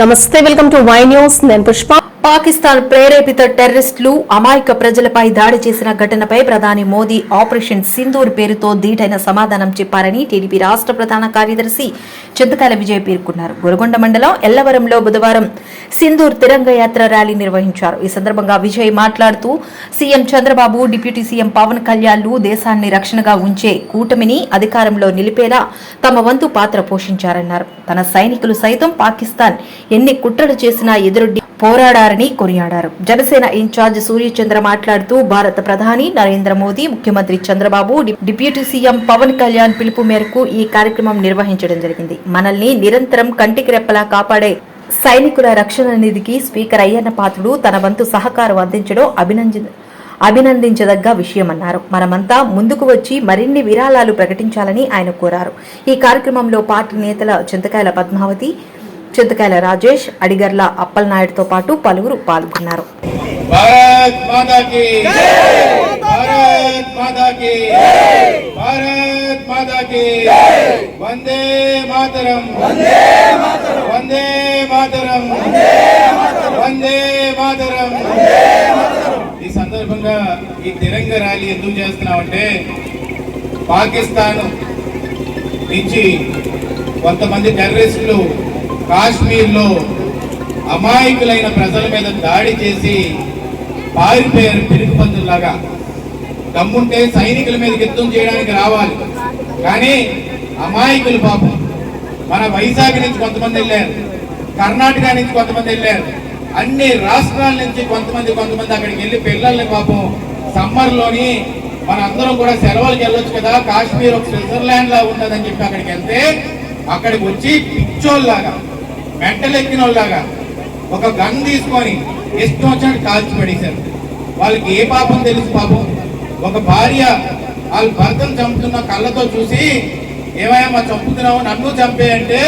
Namaste welcome to Y news. ഞാൻ പുഷ്പ. పాకిస్తాన్ ప్రేరేపిత టెర్రరిస్టులు అమాయక ప్రజలపై దాడి చేసిన ఘటనపై ప్రధాని మోదీ ఆపరేషన్ సింధూర్ పేరుతో ధీటైన సమాధానం చెప్పారని టీడీపీ రాష్ట్ర ప్రధాన కార్యదర్శి చింతకాల విజయ్ పేర్కొన్నారు. గురగొండ మండలం ఎల్లవరంలో బుధవారం సింధూర్ తిరంగ యాత్ర ర్యాలీ నిర్వహించారు. ఈ సందర్భంగా విజయ్ మాట్లాడుతూ CM Chandrababu deputy CM Pawan కళ్యాణ్లు దేశాన్ని రక్షణగా ఉంచే కూటమిని అధికారంలో నిలిపేలా తమ వంతు పాత్ర పోషించారన్నారు. తన సైనికులు సైతం పాకిస్తాన్ ఎన్ని కుట్రలు చేసినా ఎదురొడ్డి పోరాడారని కొనియాడారు. జనసేన ఇన్ఛార్జ్ సూర్యచంద్ర మాట్లాడుతూ భారత ప్రధాని నరేంద్ర మోదీ ముఖ్యమంత్రి చంద్రబాబు డిప్యూటీ సీఎం పవన్ కళ్యాణ్ పిలుపు మేరకు ఈ కార్యక్రమం నిర్వహించడం జరిగింది. మనల్ని నిరంతరం కంటికి రెప్పలా కాపాడే సైనికుల రక్షణ నిధికి స్పీకర్ అయ్యన్న పాత్రుడు తన వంతు సహకారం అందించడం అభినంది అభినందించదగ్గ విషయమన్నారు. మనమంతా ముందుకు వచ్చి మరిన్ని విరాళాలు ప్రకటించాలని ఆయన కోరారు. ఈ కార్యక్రమంలో పార్టీ నేతల చింతకాయల పద్మావతి చింతకాయల రాజేష్ అడిగర్ల అప్పలనాయుడుతో పాటు పలువురు పాల్గొన్నారు. ఈ సందర్భంగా ఈ తిరంగ ర్యాలీ ఎందుకు చేస్తున్నామంటే పాకిస్తాన్ నుంచి కొంతమంది టెర్రరిస్టులు కాశ్మీర్లో అమాయకులైన ప్రజల మీద దాడి చేసి పారిపోయారు పిరుగుపందుల్లాగా దమ్ముంటే సైనికుల మీద యుద్ధం చేయడానికి రావాలి. కానీ అమాయకులు పాపం. మన వైజాగ్ నుంచి కొంతమంది వెళ్ళారు. కర్ణాటక నుంచి కొంతమంది వెళ్ళారు. అన్ని రాష్ట్రాల నుంచి కొంతమంది కొంతమంది అక్కడికి వెళ్ళి పిల్లల్ని పాపం సమ్మర్లోని మన అందరం కూడా సెలవులకు వెళ్ళొచ్చు కదా. కాశ్మీర్ ఒక స్విట్జర్లాండ్ లా ఉన్నదని చెప్పి అక్కడికి వెళ్తే అక్కడికి వచ్చి పిచ్చోళ్ళలాగా మెంటలెక్కిన వాళ్ళలాగా ఒక గన్ తీసుకొని ఇష్టం వచ్చాడు కాల్చి పడేశారు. వాళ్ళకి ఏ పాపం తెలుసు పాపం? ఒక భార్య వాళ్ళ భర్తను చంపుతున్న కళ్ళతో చూసి ఏమయ్యా మా చంపుతున్నావు? నన్ను చంపే అంటే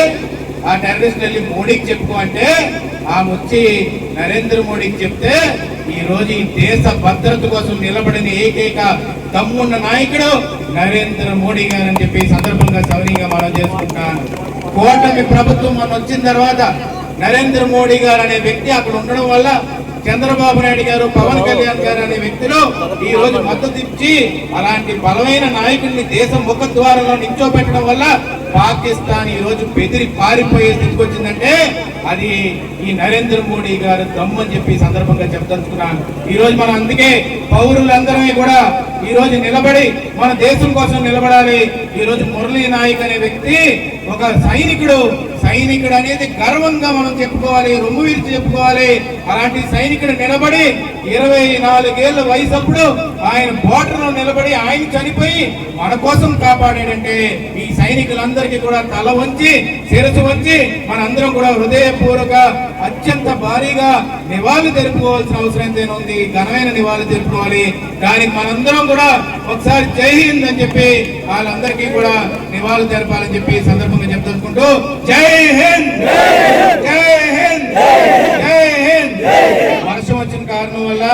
ఆ టెర్రరిస్ట్ వెళ్ళి మోడీకి చెప్పుకో అంటే ఆమె వచ్చి నరేంద్ర మోడీకి చెప్తే ఈ రోజు ఈ దేశ భద్రత కోసం నిలబడిన ఏకైక తమ్మున్న నాయకుడు నరేంద్ర మోడీ గారని చెప్పి సందర్భంగా సౌరీగా మనం చేసుకుంటాను. కూటమి ప్రభుత్వం మన వచ్చిన తర్వాత నరేంద్ర మోడీ గారు అనే వ్యక్తి అక్కడ ఉండడం వల్ల చంద్రబాబు నాయుడు గారు పవన్ కళ్యాణ్ గారు అనే వ్యక్తిలో ఈ రోజు మద్దతు ఇచ్చి అలాంటి బలమైన నాయకుడిని దేశం ముఖ ద్వారంలో నిల్చోబెట్టడం వల్ల పాకిస్తాన్ ఈ రోజు బెదిరి పారిపోయే స్థితికి వచ్చిందంటే అది ఈ నరేంద్ర మోడీ గారు దమ్మని చెప్పి సందర్భంగా చెప్పదలుచుకున్నాను. ఈ రోజు మనం అందుకే పౌరులందరమే కూడా ఈ రోజు నిలబడి మన దేశం కోసం నిలబడాలి. ఈ రోజు మురళీ నాయక్ అనే వ్యక్తి ఒక సైనికుడు సైనికుడు అనేది గర్వంగా మనం చెప్పుకోవాలి రొమ్ము విరిచి చెప్పుకోవాలి. అలాంటి సైనికుడు నిలబడి ఇరవై నాలుగేళ్ళ వయసు అప్పుడు ఆయన బోర్డర్లో నిలబడి ఆయన చనిపోయి మన కోసం కాపాడాడంటే ఈ సైనికులందరికీ కూడా తల వంచి శిరసు వంచి మనందరం కూడా హృదయపూర్వక అత్యంత భారీగా నివాళులు తెలుపుకోవాల్సిన అవసరం ఎంతైనా ఉంది. ఘనమైన నివాళులు తెలుపుకోవాలి దానికి మనందరం కూడా ఒకసారి జై హింద్ అని చెప్పి వాళ్ళందరికీ కూడా నివాళులు తెలపాలని చెప్పి ఈ సందర్భంగా చెప్తుంచుకుంటూ జై హింద్! జై హింద్! జై హింద్! వర్షం వచ్చిన కారణం వల్ల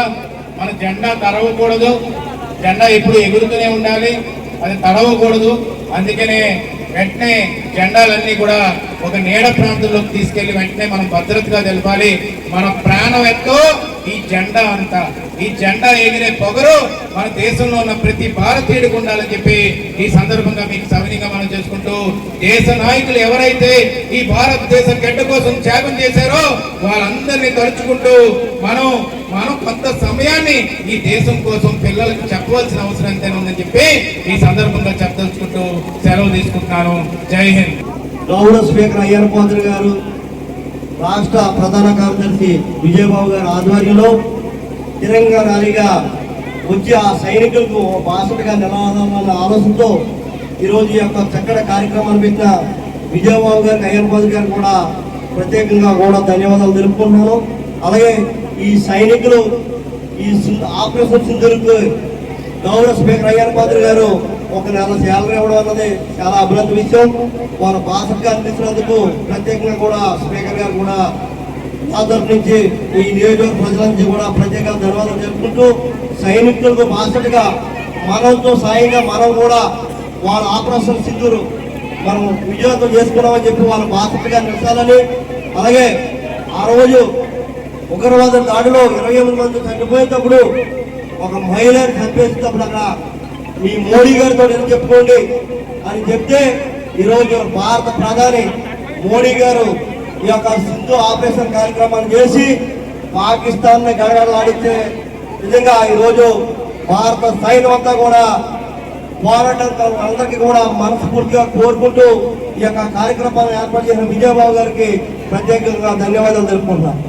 మన జెండా తరవకూడదు జెండా ఎప్పుడు ఎగురుతూనే ఉండాలి. అది తడవకూడదు. అందుకనే వెంటనే జెండాలన్నీ కూడా ఒక నీడ ప్రాంతంలోకి తీసుకెళ్ళి వెంటనే మనం భద్రతగా తెలపాలి. మన ప్రాణం ఎంతో ఈ జెండా అంతా. ఈ జెండా ఎగిరే పొగరు మన దేశంలో ఉన్న ప్రతి భారతీయుడికి ఉండాలని చెప్పి ఈ సందర్భంగా మీకు సవినీగా మనం చేసుకుంటూ దేశ నాయకులు ఎవరైతే ఈ భారతదేశ గడ్డ కోసం త్యాగం చేశారో వాళ్ళందరినీ తలుచుకుంటూ మనం మనం కొంత సమయాన్ని ఈ దేశం కోసం పిల్లలకు చెప్పవలసిన అవసరం ఎంతైనా ఉందని చెప్పి ఈ సందర్భంగా చెప్పదలుచుకుంటూ సెలవు తీసుకుంటున్నాను జై హింద్. గౌరవ స్పీకర్ అయ్యన్న పాత్ర గారు రాష్ట్ర ప్రధాన కార్యదర్శి విజయబాబు గారి ఆధ్వర్యంలో తిరంగా ర్యాలీగా వచ్చి ఆ సైనికులకు ఓ బాసటగా నిలవాలన్న ఆలోచనతో ఈరోజు ఈ యొక్క చక్కటి కార్యక్రమాన్ని పెట్టిన విజయబాబు గారికి అయ్యన్న గారికి కూడా ప్రత్యేకంగా కూడా ధన్యవాదాలు తెలుపుకుంటున్నాను. అలాగే ఈ సైనికులు ఈ ఆపరేషన్ సింధులకు గౌరవ స్పీకర్ అయ్యన్న గారు ఒక నెల శాలరీ ఇవ్వడం అన్నది చాలా అభినంద విషయం. వారు భాషగా అందించినందుకు ప్రత్యేకంగా కూడా స్పీకర్ గారు కూడా నా తరఫు నుంచి ఈ నియోజకవర్గ ప్రజల నుంచి కూడా ప్రత్యేక ధన్యవాదాలు తెలుపుకుంటూ సైనికులకు బాసటగా మనతో సాయంగా మనం కూడా వాళ్ళ ఆపరేషన్ సింధూరు మనం విజయవంతం చేసుకున్నామని చెప్పి వాళ్ళ బాసటగా నిలిచాలని అలాగే ఆ రోజు ఉగ్రవాద దాడిలో ఇరవై ఎనిమిది మంది చనిపోయేటప్పుడు ఒక మహిళని చంపేసేటప్పుడు అక్కడ మీ మోడీ గారితో నేను చెప్పుకోండి. అని చెప్తే ఈరోజు భారత ప్రధాని మోడీ గారు ఈ యొక్క సింధు ఆపరేషన్ కార్యక్రమాన్ని చేసి పాకిస్తాన్ని గడగడలాడించే నిజంగా ఈరోజు భారత సైన్యం అంతా కూడా పోరాటం అందరికీ కూడా మనస్ఫూర్తిగా కోరుకుంటూ ఈ యొక్క కార్యక్రమాన్ని ఏర్పాటు చేసిన విజయబాబు గారికి ప్రత్యేకంగా ధన్యవాదాలు తెలుపుకుంటున్నాను.